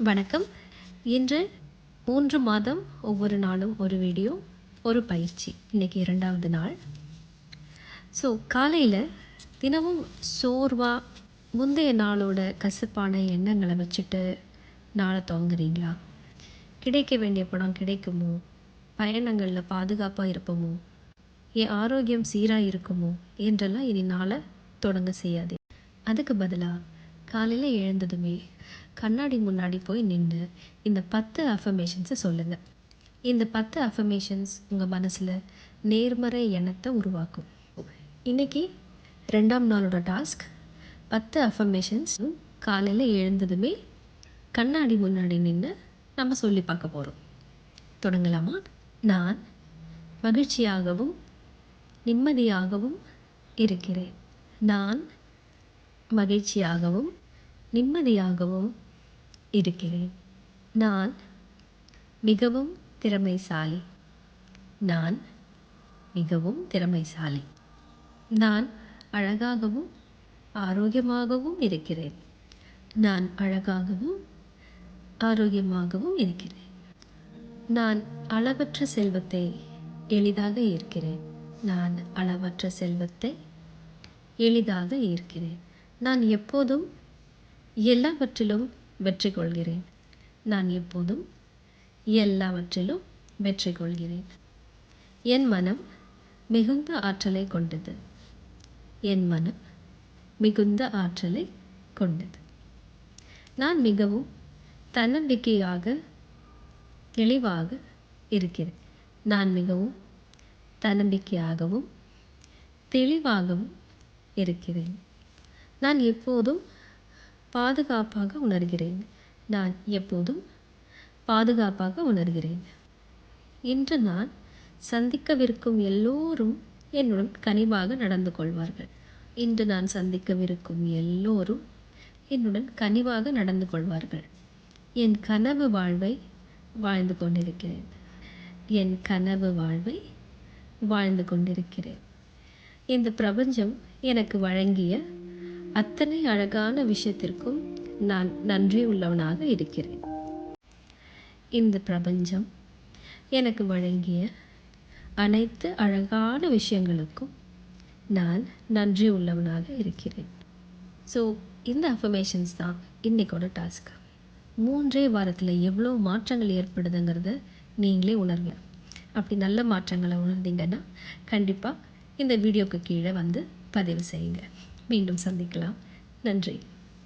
வணக்கம். இன்று மூன்று மாதம் ஒவ்வொரு நாளும் ஒரு வீடியோ ஒரு பயிற்சி இன்றைக்கி இரண்டாவது நாள். ஸோ காலையில் தினமும் சோர்வாக முந்தைய நாளோட கசப்பான எண்ணங்களை வச்சுட்டு நாளை துவங்குறீங்களா? கிடைக்க வேண்டிய படம் கிடைக்குமோ? பயணங்களில் பாதுகாப்பாக இருப்போமோ? என் ஆரோக்கியம் சீராக இருக்குமோ? என்றெல்லாம் இனி நாளை தொடங்க செய்யாதே. அதுக்கு பதிலாக காலையில் எழுந்ததுமே கண்ணாடி முன்னாடி போய் நின்று இந்த பத்து அஃபர்மேஷன்ஸை சொல்லுங்கள் இந்த பத்து அஃபர்மேஷன்ஸ் உங்கள் மனசில் நேர்மறை எண்ணத்தை உருவாக்கும். இன்றைக்கி ரெண்டாம் நாளோட டாஸ்க் பத்து அஃபர்மேஷன்ஸ் காலையில் எழுந்ததுமே கண்ணாடி முன்னாடி நின்று நம்ம சொல்லி பார்க்க போகிறோம் தொடங்கலாமா? நான் மகிழ்ச்சியாகவும் நிம்மதியாகவும் இருக்கிறேன். நான் மகிழ்ச்சியாகவும் நிம்மதியாகவும் இருக்கிறேன். நான் மிகவும் திறமைசாலி. நான் மிகவும் திறமைசாலி. நான் அழகாகவும் ஆரோக்கியமாகவும் இருக்கிறேன். நான் அழகாகவும் ஆரோக்கியமாகவும் இருக்கிறேன். நான் அளவற்ற செல்வத்தை எளிதாக ஈர்க்கிறேன். நான் அளவற்ற செல்வத்தை எளிதாக ஈர்க்கிறேன். நான் எப்போதும் எல்லாவற்றிலும் வெற்றி கொள்கிறேன். நான் எப்போதும் எல்லாவற்றிலும் வெற்றி கொள்கிறேன். என் மனம் மிகுந்த ஆற்றலை கொண்டது. என் மனம் மிகுந்த ஆற்றலை கொண்டது. நான் மிகவும் தன்னம்பிக்கையாக தெளிவாக இருக்கிறேன். நான் மிகவும் தன்னம்பிக்கையாகவும் தெளிவாகவும் இருக்கிறேன். நான் எப்போதும் பாதுகாப்பாக உணர்கிறேன். நான் எப்போதும் பாதுகாப்பாக உணர்கிறேன். இன்று நான் சந்திக்கவிருக்கும் எல்லோரும் என்னுடன் கனிவாக நடந்து கொள்வார்கள். இன்று நான் சந்திக்கவிருக்கும் எல்லோரும் என்னுடன் கனிவாக நடந்து கொள்வார்கள். என் கனவு வாழ்வை வாழ்ந்து கொண்டிருக்கிறேன். என் கனவு வாழ்வை வாழ்ந்து கொண்டிருக்கிறேன். இந்த பிரபஞ்சம் எனக்கு வழங்கிய அத்தனை அழகான விஷயத்திற்கும் நான் நன்றி உள்ளவனாக இருக்கிறேன். இந்த பிரபஞ்சம் எனக்கு வழங்கிய அனைத்து அழகான விஷயங்களுக்கும் நான் நன்றி உள்ளவனாக இருக்கிறேன். ஸோ இந்த அஃபர்மேஷன்ஸ் தான் இன்றைக்கோட டாஸ்க் மூன்றே வாரத்தில் எவ்வளோ மாற்றங்கள் ஏற்படுதுங்கிறத நீங்களே உணர்வீங்க அப்படி நல்ல மாற்றங்களை உணர்ந்தீங்கன்னா கண்டிப்பாக இந்த வீடியோக்கு கீழே வந்து பதிவு செய்யுங்க. மீண்டும் சந்திக்கலாம். நன்றி.